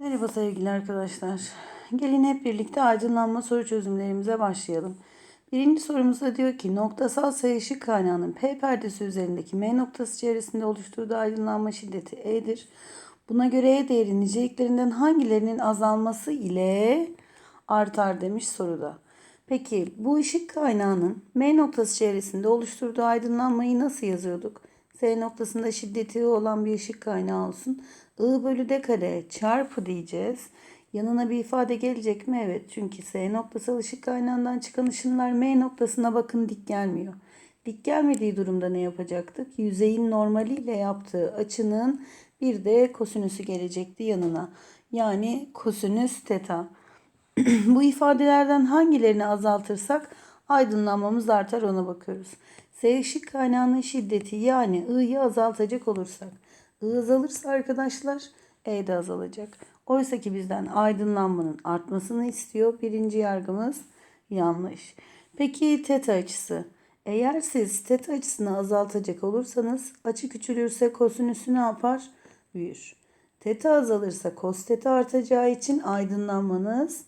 Merhaba sevgili arkadaşlar. Gelin hep birlikte aydınlanma soru çözümlerimize başlayalım. Birinci sorumuzda diyor ki noktasal sayı ışık kaynağının P perdesi üzerindeki M noktası çevresinde oluşturduğu aydınlanma şiddeti E'dir. Buna göre E değeri niceliklerinden hangilerinin azalması ile artar demiş soruda. Peki bu ışık kaynağının M noktası çevresinde oluşturduğu aydınlanmayı nasıl yazıyorduk? S noktasında şiddeti olan bir ışık kaynağı olsun. I bölü D kare çarpı diyeceğiz. Yanına bir ifade gelecek mi? Evet. Çünkü S noktasal ışık kaynağından çıkan ışınlar M noktasına bakın dik gelmiyor. Dik gelmediği durumda ne yapacaktık? Yüzeyin normaliyle yaptığı açının bir de kosinüsü gelecekti yanına. Yani kosinüs teta. Bu ifadelerden hangilerini azaltırsak aydınlanmamız artar ona bakıyoruz. S ışık kaynağının şiddeti yani I'yı azaltacak olursak. I azalırsa arkadaşlar E de azalacak. Oysa ki bizden aydınlanmanın artmasını istiyor. Birinci yargımız yanlış. Peki teta açısı. Eğer siz teta açısını azaltacak olursanız açı küçülürse kosinüsü ne yapar? Büyür. Teta azalırsa kos teta artacağı için aydınlanmanız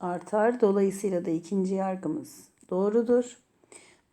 artar. Dolayısıyla da ikinci yargımız doğrudur.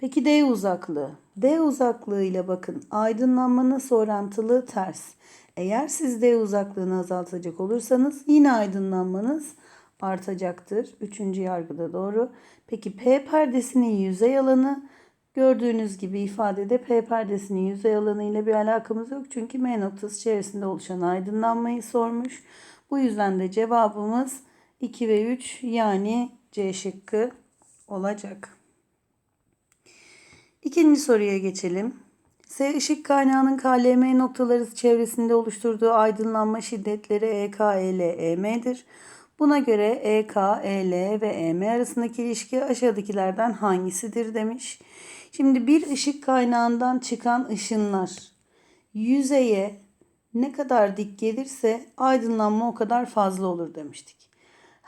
Peki D uzaklığı. D uzaklığı ile bakın aydınlanma nasıl orantılı ters. Eğer siz D uzaklığını azaltacak olursanız yine aydınlanmanız artacaktır. Üçüncü yargıda doğru. Peki P perdesinin yüzey alanı gördüğünüz gibi ifadede P perdesinin yüzey alanı ile bir alakamız yok. Çünkü M noktası çevresinde oluşan aydınlanmayı sormuş. Bu yüzden de cevabımız 2 ve 3 yani C şıkkı olacak. İkinci soruya geçelim. S ışık kaynağının KLM noktaları çevresinde oluşturduğu aydınlanma şiddetleri EK, EL, EM'dir. Buna göre EK, EL ve EM arasındaki ilişki aşağıdakilerden hangisidir demiş. Şimdi bir ışık kaynağından çıkan ışınlar yüzeye ne kadar dik gelirse aydınlanma o kadar fazla olur demiştik.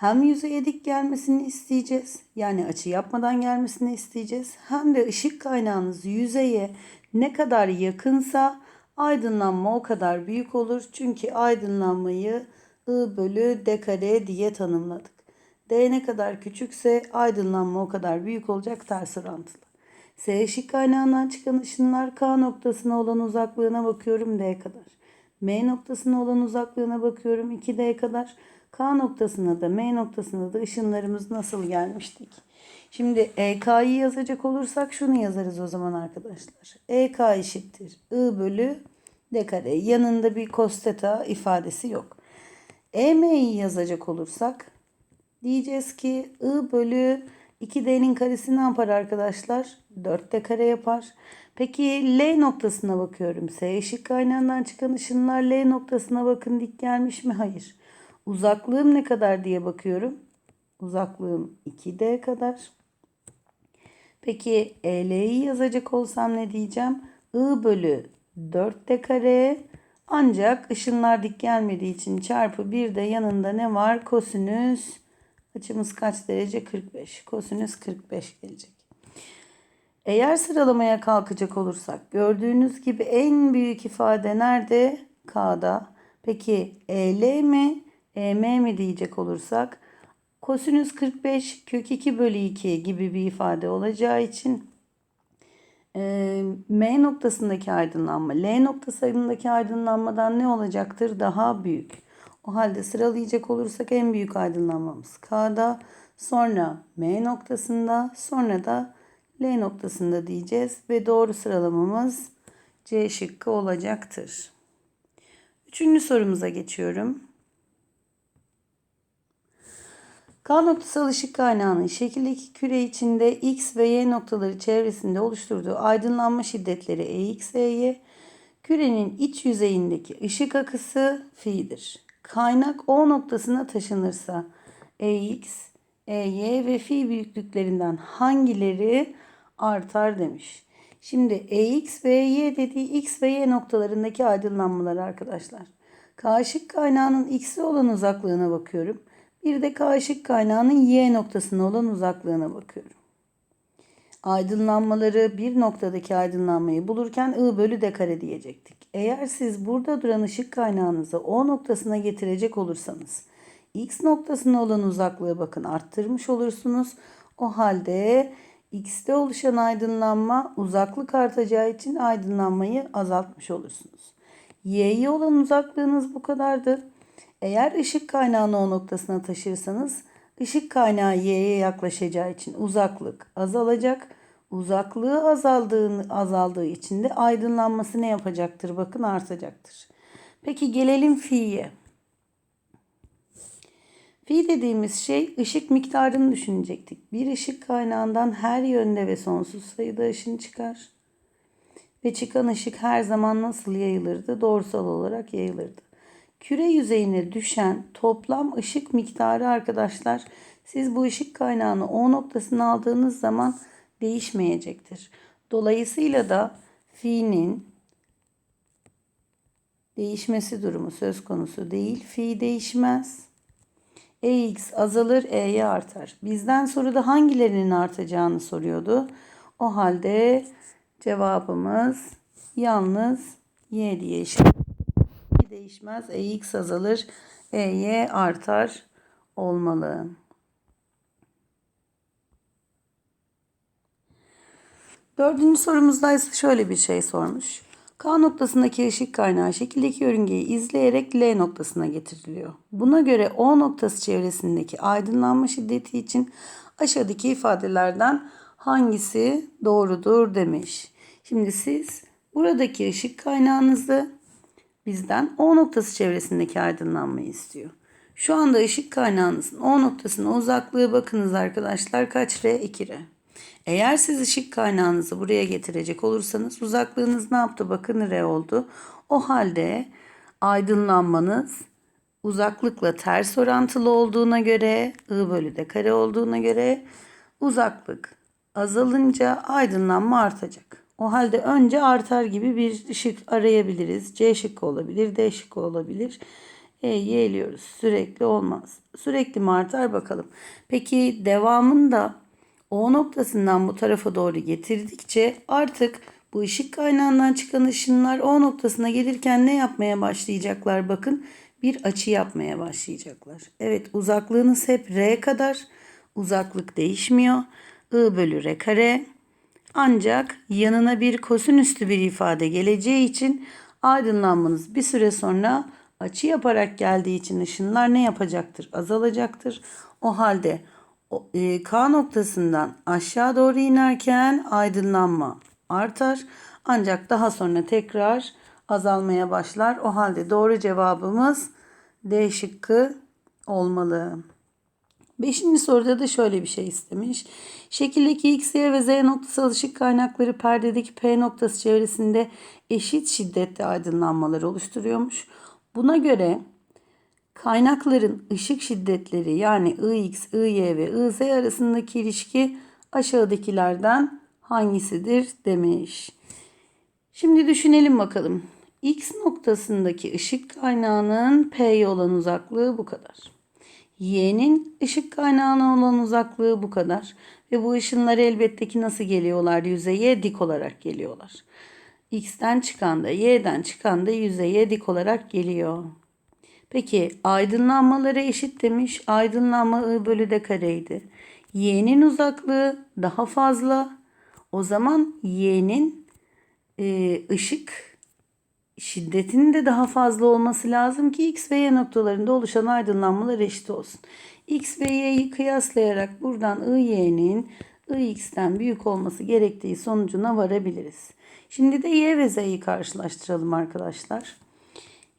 Hem yüzeye dik gelmesini isteyeceğiz. Yani açı yapmadan gelmesini isteyeceğiz. Hem de ışık kaynağınız yüzeye ne kadar yakınsa aydınlanma o kadar büyük olur. Çünkü aydınlanmayı I bölü D kare diye tanımladık. D ne kadar küçükse aydınlanma o kadar büyük olacak ters orantılı. S ışık kaynağından çıkan ışınlar K noktasına olan uzaklığına bakıyorum D kadar. M noktasına olan uzaklığına bakıyorum 2D kadar. K noktasına da M noktasına da ışınlarımız nasıl gelmiştik? Şimdi EK'yı yazacak olursak şunu yazarız o zaman arkadaşlar. EK eşittir I bölü D kare. Yanında bir cos ifadesi yok. EM'yi yazacak olursak diyeceğiz ki I bölü 2D'nin karesi ne yapar arkadaşlar? 4D kare yapar. Peki L noktasına bakıyorum. S ışık kaynağından çıkan ışınlar L noktasına bakın dik gelmiş mi? Hayır. Uzaklığım ne kadar diye bakıyorum. Uzaklığım 2D kadar. Peki EL'yi yazacak olsam ne diyeceğim? I bölü 4D kare ancak ışınlar dik gelmediği için çarpı bir de yanında ne var? Kosinüs açımız kaç derece? 45. Kosinüs 45 gelecek. Eğer sıralamaya kalkacak olursak gördüğünüz gibi en büyük ifade nerede? K'da. Peki EL mi? EM mi diyecek olursak kosinüs 45 kök 2 bölü 2 gibi bir ifade olacağı için e, M noktasındaki aydınlanma L noktasındaki aydınlanmadan ne olacaktır? Daha büyük. O halde sıralayacak olursak en büyük aydınlanmamız K'da, sonra M noktasında, sonra da L noktasında diyeceğiz ve doğru sıralamamız C şıkkı olacaktır. Üçüncü sorumuza geçiyorum. K noktasal ışık kaynağının şekildeki küre içinde X ve Y noktaları çevresinde oluşturduğu aydınlanma şiddetleri EX, EY, kürenin iç yüzeyindeki ışık akısı fi'dir. Kaynak O noktasına taşınırsa EX, EY ve fi büyüklüklerinden hangileri artar demiş. Şimdi EX ve Y dediği X ve Y noktalarındaki aydınlanmalar arkadaşlar. K kaynağının X'e olan uzaklığına bakıyorum. Bir de K ışık kaynağının Y noktasına olan uzaklığına bakıyorum. Aydınlanmaları bir noktadaki aydınlanmayı bulurken I bölü D kare diyecektik. Eğer siz burada duran ışık kaynağınızı O noktasına getirecek olursanız X noktasına olan uzaklığı bakın arttırmış olursunuz. O halde X'te oluşan aydınlanma uzaklık artacağı için aydınlanmayı azaltmış olursunuz. Y'ye olan uzaklığınız bu kadardı. Eğer ışık kaynağını o noktasına taşırsanız ışık kaynağı Y'ye yaklaşacağı için uzaklık azalacak. Uzaklığı azaldığını, azaldığı için de aydınlanması ne yapacaktır? Bakın artacaktır. Peki gelelim fi'ye. Fi dediğimiz şey ışık miktarını düşünecektik. Bir ışık kaynağından her yönde ve sonsuz sayıda ışın çıkar. Ve çıkan ışık her zaman nasıl yayılırdı? Doğrusal olarak yayılırdı. Küre yüzeyine düşen toplam ışık miktarı arkadaşlar siz bu ışık kaynağını O noktasına aldığınız zaman değişmeyecektir. Dolayısıyla da fi'nin değişmesi durumu söz konusu değil. Fi değişmez. EX azalır, E'ye artar. Bizden soruda hangilerinin artacağını soruyordu. O halde cevabımız yalnız Y diye işaret. Değişmez, EX azalır, EY artar olmalı. Dördüncü sorumuzda ise şöyle bir şey sormuş. K noktasındaki ışık kaynağı şekildeki yörüngeyi izleyerek L noktasına getiriliyor. Buna göre O noktası çevresindeki aydınlanma şiddeti için aşağıdaki ifadelerden hangisi doğrudur demiş. Şimdi siz buradaki ışık kaynağınızı bizden O noktası çevresindeki aydınlanmayı istiyor. Şu anda ışık kaynağınızın O noktasına uzaklığı bakınız arkadaşlar kaç R? 2 R. Eğer siz ışık kaynağınızı buraya getirecek olursanız uzaklığınız ne yaptı? Bakın R oldu. O halde aydınlanmanız uzaklıkla ters orantılı olduğuna göre I bölü de kare olduğuna göre uzaklık azalınca aydınlanma artacak. O halde önce artar gibi bir ışık arayabiliriz. C şıkkı olabilir, D şıkkı olabilir. E'yi eliyoruz. Sürekli olmaz. Sürekli mi artar bakalım. Peki devamında o noktasından bu tarafa doğru getirdikçe artık bu ışık kaynağından çıkan ışınlar O noktasına gelirken ne yapmaya başlayacaklar? Bakın bir açı yapmaya başlayacaklar. Evet uzaklığınız hep R kadar. Uzaklık değişmiyor. I bölü R kare. Ancak yanına bir kosinüslü bir ifade geleceği için aydınlanmanız bir süre sonra açı yaparak geldiği için ışınlar ne yapacaktır? Azalacaktır. O halde e, K noktasından aşağı doğru inerken aydınlanma artar. Ancak daha sonra tekrar azalmaya başlar. O halde doğru cevabımız D şıkkı olmalı. Beşinci soruda da şöyle bir şey istemiş. Şekildeki X, Y ve Z noktası ışık kaynakları perdedeki P noktası çevresinde eşit şiddette aydınlanmalar oluşturuyormuş. Buna göre Kaynakların ışık şiddetleri yani Ix, Iy ve Iz arasındaki ilişki aşağıdakilerden hangisidir demiş. Şimdi düşünelim bakalım. X noktasındaki ışık kaynağının P'ye olan uzaklığı bu kadar. Y'nin ışık kaynağına olan uzaklığı bu kadar. Ve bu ışınlar elbette ki nasıl geliyorlar yüzeye? Dik olarak geliyorlar. X'ten çıkan da Y'den çıkan da yüzeye dik olarak geliyor. Peki aydınlanmaları eşit demiş. Aydınlanma I bölü D kareydi. Y'nin uzaklığı daha fazla. O zaman Y'nin e, ışık şiddetinin de daha fazla olması lazım ki X ve Y noktalarında oluşan aydınlanmalar eşit olsun. X ve Y'yi kıyaslayarak buradan IY'nin IX'ten büyük olması gerektiği sonucuna varabiliriz. Şimdi de Y ve Z'yi karşılaştıralım arkadaşlar.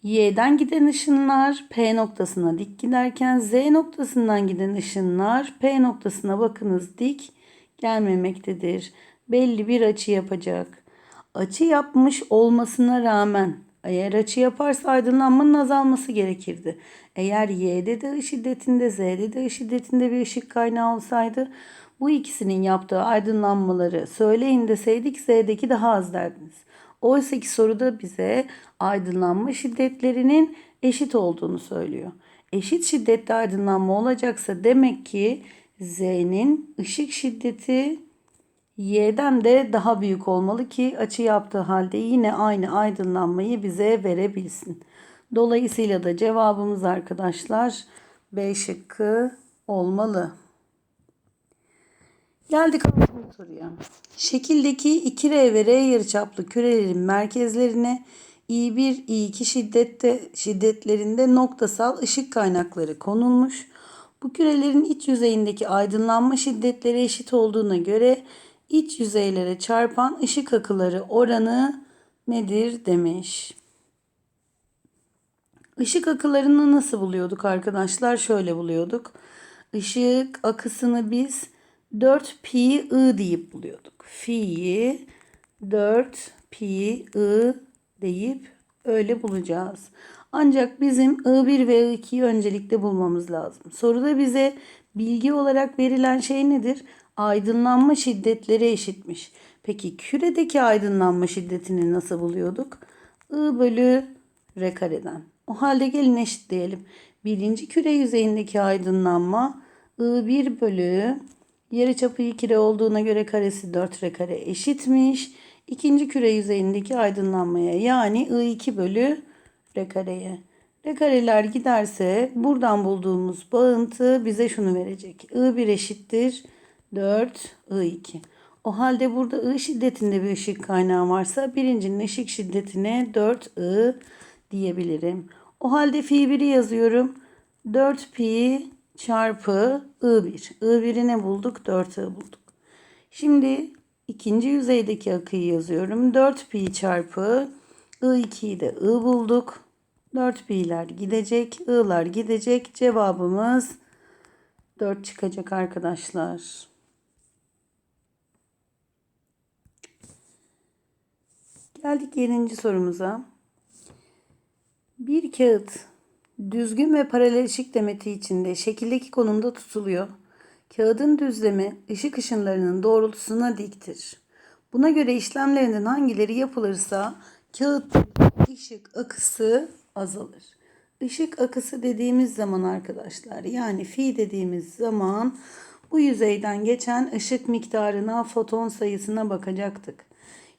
Y'den giden ışınlar P noktasına dik giderken Z noktasından giden ışınlar P noktasına bakınız dik gelmemektedir. Belli bir açı yapacak. Açı yapmış olmasına rağmen eğer açı yaparsa aydınlanmanın azalması gerekirdi. Eğer Y'de de şiddetinde Z'de de şiddetinde bir ışık kaynağı olsaydı bu ikisinin yaptığı aydınlanmaları söyleyin deseydik Z'deki daha az derdiniz. Oysa ki soruda bize aydınlanma şiddetlerinin eşit olduğunu söylüyor. Eşit şiddette aydınlanma olacaksa demek ki Z'nin ışık şiddeti Y'den de daha büyük olmalı ki açı yaptığı halde yine aynı aydınlanmayı bize verebilsin. Dolayısıyla da cevabımız arkadaşlar B şıkkı olmalı. Geldik altıncı soruya. Şekildeki 2R ve R yarıçaplı kürelerin merkezlerine I1, I2 şiddette, şiddetlerinde noktasal ışık kaynakları konulmuş. Bu kürelerin iç yüzeyindeki aydınlanma şiddetleri eşit olduğuna göre iç yüzeylere çarpan ışık akıları oranı nedir demiş. Işık akılarını nasıl buluyorduk arkadaşlar? Şöyle buluyorduk. Işık akısını biz 4 pi i deyip buluyorduk. Fi'yi 4 pi i deyip öyle bulacağız. Ancak bizim I1 ve I2'yi öncelikle bulmamız lazım. Soruda bize bilgi olarak verilen şey nedir? Aydınlanma şiddetleri eşitmiş. Peki küredeki aydınlanma şiddetini nasıl buluyorduk? I bölü R kareden. O halde gelin eşitleyelim. Birinci küre yüzeyindeki aydınlanma I1 bölü yarıçapı 2 R olduğuna göre karesi 4 R kare eşitmiş. İkinci küre yüzeyindeki aydınlanmaya yani I2 bölü R kareye. R kareler giderse buradan bulduğumuz bağıntı bize şunu verecek. I1 eşittir 4 I2. O halde burada I şiddetinde bir ışık kaynağı varsa birincinin ışık şiddetine 4 I diyebilirim. O halde fi 1'i yazıyorum. 4 pi çarpı I1. I1'i ne bulduk? 4 I bulduk. Şimdi ikinci yüzeydeki akıyı yazıyorum. 4 pi çarpı I2'yi de I bulduk. 4 pi'ler gidecek. I'lar gidecek. Cevabımız 4 çıkacak arkadaşlar. Geldik 7. sorumuza. Bir kağıt düzgün ve paralel ışık demeti içinde şekildeki konumda tutuluyor. Kağıdın düzlemi ışık ışınlarının doğrultusuna diktir. Buna göre işlemlerinden hangileri yapılırsa kağıt ışık akısı azalır. Işık akısı dediğimiz zaman arkadaşlar yani fi dediğimiz zaman bu yüzeyden geçen ışık miktarına, foton sayısına bakacaktık.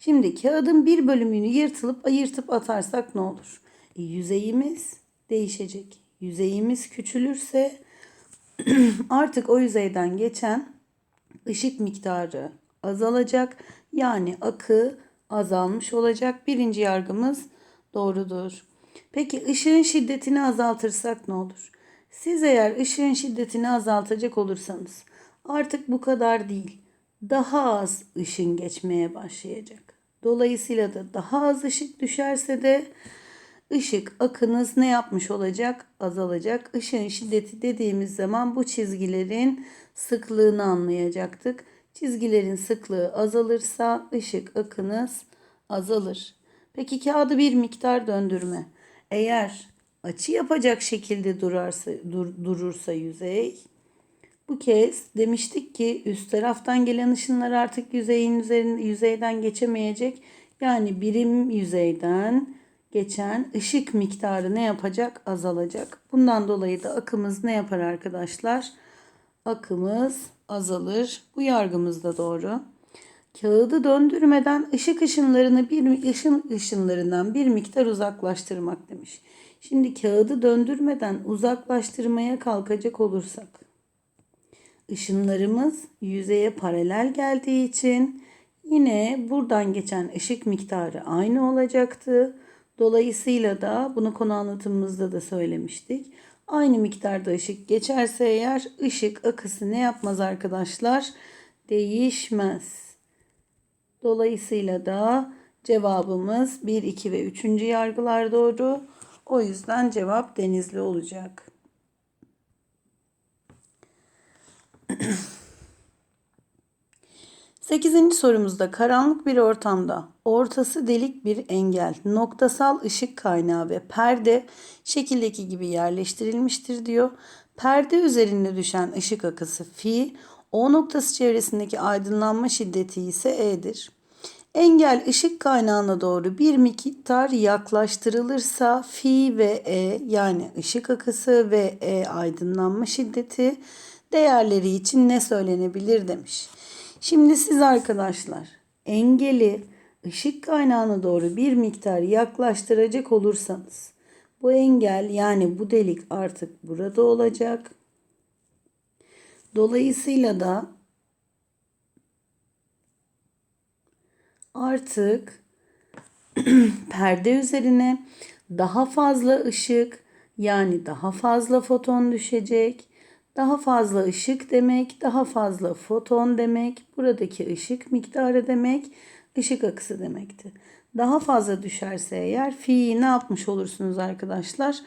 Şimdi kağıdın bir bölümünü yırtılıp ayırtıp atarsak ne olur? E, yüzeyimiz değişecek. Yüzeyimiz küçülürse artık o yüzeyden geçen ışık miktarı azalacak. Yani akı azalmış olacak. Birinci yargımız doğrudur. Peki ışığın şiddetini azaltırsak ne olur? Siz eğer ışığın şiddetini azaltacak olursanız artık bu kadar değil. Daha az ışın geçmeye başlayacak. Dolayısıyla da daha az ışık düşerse de ışık akınız ne yapmış olacak? Azalacak. Işığın şiddeti dediğimiz zaman bu çizgilerin sıklığını anlayacaktık. Çizgilerin sıklığı azalırsa ışık akınız azalır. Peki kağıdı bir miktar döndürme. Eğer açı yapacak şekilde durarsa, dur, durursa yüzey bu kez demiştik ki üst taraftan gelen ışınlar artık yüzeyin üzerinde yüzeyden geçemeyecek. Yani birim yüzeyden geçen ışık miktarı ne yapacak? Azalacak. Bundan dolayı da akımız ne yapar arkadaşlar? Akımız azalır. Bu yargımız da doğru. Kağıdı döndürmeden ışık ışınlarını bir ışın ışınlarından bir miktar uzaklaştırmak demiş. Şimdi kağıdı döndürmeden uzaklaştırmaya kalkacak olursak ışınlarımız yüzeye paralel geldiği için yine buradan geçen ışık miktarı aynı olacaktı. Dolayısıyla da bunu konu anlatımımızda da söylemiştik. Aynı miktarda ışık geçerse eğer ışık akısı ne yapmaz arkadaşlar? Değişmez. Dolayısıyla da cevabımız 1, 2 ve 3. yargılar doğru. O yüzden cevap denizli olacak. Sekizinci sorumuzda karanlık bir ortamda ortası delik bir engel, noktasal ışık kaynağı ve perde şekildeki gibi yerleştirilmiştir diyor. Perde üzerinde düşen ışık akısı fi, O noktası çevresindeki aydınlanma şiddeti ise E'dir. Engel ışık kaynağına doğru bir miktar yaklaştırılırsa fi ve E yani ışık akısı ve E aydınlanma şiddeti değerleri için ne söylenebilir demiş. Şimdi siz arkadaşlar engeli ışık kaynağına doğru bir miktar yaklaştıracak olursanız Bu engel yani bu delik artık burada olacak. Dolayısıyla da artık perde üzerine daha fazla ışık yani daha fazla foton düşecek. Daha fazla ışık demek, daha fazla foton demek, buradaki ışık miktarı demek, ışık akısı demekti. Daha fazla düşerse eğer fi'yi ne yapmış olursunuz arkadaşlar?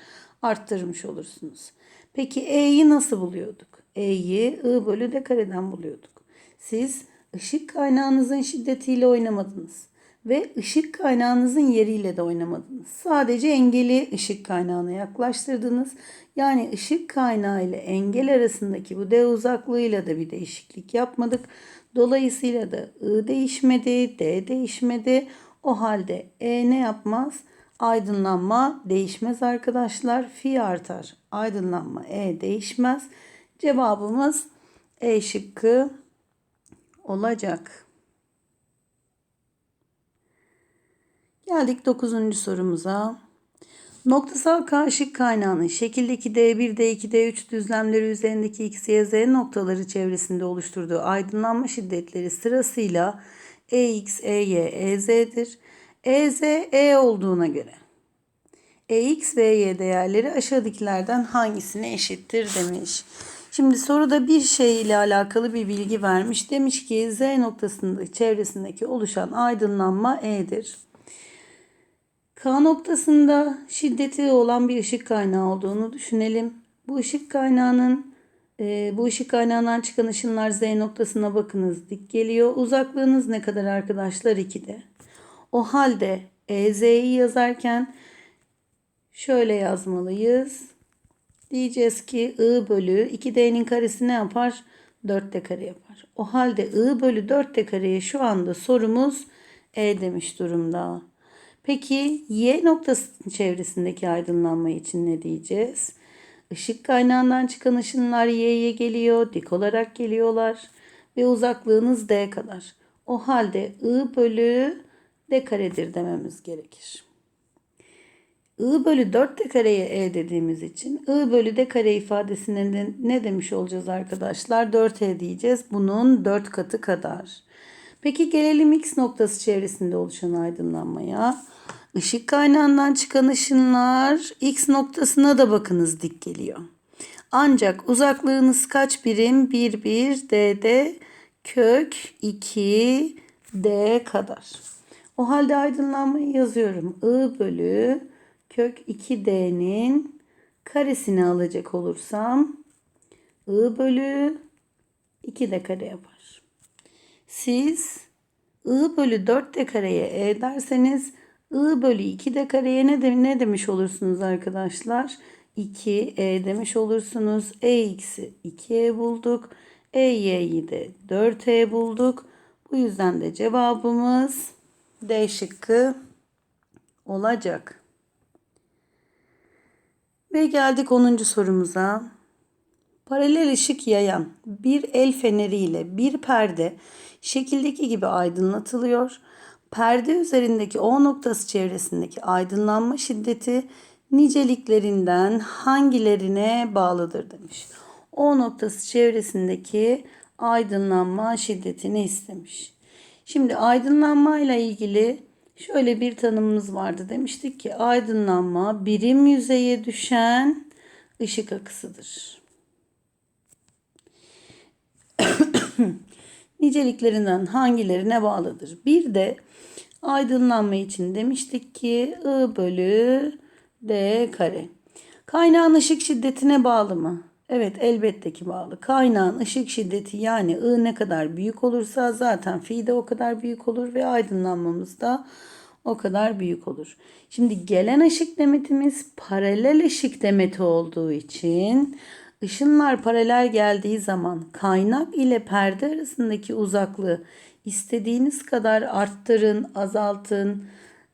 Arttırmış olursunuz. Peki e'yi nasıl buluyorduk? E'yi I bölü D kareden buluyorduk. Siz ışık kaynağınızın şiddetiyle oynamadınız ve ışık kaynağınızın yeriyle de oynamadınız. Sadece engeli ışık kaynağına yaklaştırdınız. Yani ışık kaynağı ile engel arasındaki bu D uzaklığıyla da bir değişiklik yapmadık. Dolayısıyla da I değişmedi, D değişmedi. O halde E ne yapmaz? Aydınlanma değişmez arkadaşlar. Fi artar. Aydınlanma E değişmez. Cevabımız E şıkkı olacak. Geldik 9. sorumuza. Noktasal karşık kaynağının şekildeki D1, D2, D3 düzlemleri üzerindeki X, Y, Z noktaları çevresinde oluşturduğu aydınlanma şiddetleri sırasıyla EX, EY, EZ'dir. EZ, E olduğuna göre EX ve Y değerleri aşağıdakilerden hangisine eşittir demiş. Şimdi soruda bir şey ile alakalı bir bilgi vermiş. Demiş ki Z noktasında çevresindeki oluşan aydınlanma E'dir. K noktasında şiddeti olan bir ışık kaynağı olduğunu düşünelim. Bu ışık kaynağının e, bu ışık kaynağından çıkan ışınlar Z noktasına bakınız dik geliyor. Uzaklığınız ne kadar arkadaşlar? 2'de. O halde EZ'yi yazarken şöyle yazmalıyız. Diyeceğiz ki I bölü 2D'nin karesi ne yapar? 4D kare yapar. O halde I bölü 4D kareye şu anda sorumuz E demiş durumda. Peki Y noktasının çevresindeki aydınlanma için ne diyeceğiz? Işık kaynağından çıkan ışınlar Y'ye geliyor, dik olarak geliyorlar ve uzaklığınız D kadar. O halde I bölü D karedir dememiz gerekir. I bölü 4 D kareye E dediğimiz için I bölü D kare ifadesine de ne demiş olacağız arkadaşlar? 4E diyeceğiz. Bunun 4 katı kadar. Peki gelelim X noktası çevresinde oluşan aydınlanmaya. Işık kaynağından çıkan ışınlar X noktasına da bakınız dik geliyor. Ancak uzaklığınız kaç birim? 1 1 D'de kök 2 D kadar. O halde aydınlanmayı yazıyorum. I bölü kök 2D'nin karesini alacak olursam I bölü 2 D kare yapar. Siz I bölü 4 D kareye E derseniz I bölü 2 D kareye ne, de, ne demiş olursunuz arkadaşlar? 2 E demiş olursunuz. E x'i 2E bulduk. E y'yi de 4E bulduk. Bu yüzden de cevabımız D şıkkı olacak. Ve geldik 10. sorumuza. Paralel ışık yayan bir el feneriyle bir perde şekildeki gibi aydınlatılıyor. Perde üzerindeki O noktası çevresindeki aydınlanma şiddeti niceliklerinden hangilerine bağlıdır demiş. O noktası çevresindeki aydınlanma şiddetini istemiş. Şimdi aydınlanma ile ilgili şöyle bir tanımımız vardı. Demiştik ki aydınlanma birim yüzeye düşen ışık akısıdır. Niceliklerinden hangilerine bağlıdır? Bir de aydınlanma için demiştik ki I bölü D kare. Kaynağın ışık şiddetine bağlı mı? Evet elbette ki bağlı. Kaynağın ışık şiddeti yani I ne kadar büyük olursa zaten fi de o kadar büyük olur ve aydınlanmamız da o kadar büyük olur. Şimdi gelen ışık demetimiz paralel ışık demeti olduğu için ışınlar paralel geldiği zaman kaynak ile perde arasındaki uzaklığı istediğiniz kadar arttırın, azaltın,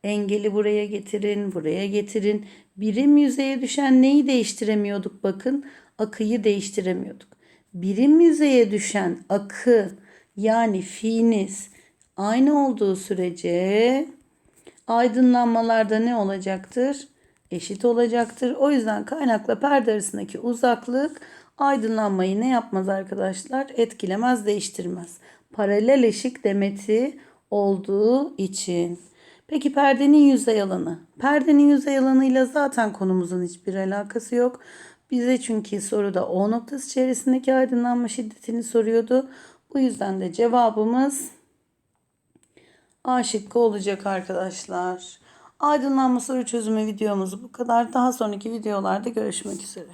engeli buraya getirin, buraya getirin. Birim yüzeye düşen neyi değiştiremiyorduk bakın? Akıyı değiştiremiyorduk. Birim yüzeye düşen akı yani fiiniz aynı olduğu sürece aydınlanmalarda ne olacaktır? Eşit olacaktır. O yüzden kaynakla perde arasındaki uzaklık aydınlanmayı ne yapmaz arkadaşlar? Etkilemez, değiştirmez. Paralel ışık demeti olduğu için. Peki perdenin yüzey alanı? Perdenin yüzey alanıyla zaten konumuzun hiçbir alakası yok. Bize çünkü soruda O noktası çevresindeki aydınlanma şiddetini soruyordu. Bu yüzden de cevabımız A şıkkı olacak arkadaşlar. Aydınlanma soru çözümü videomuz bu kadar. Daha sonraki videolarda görüşmek üzere.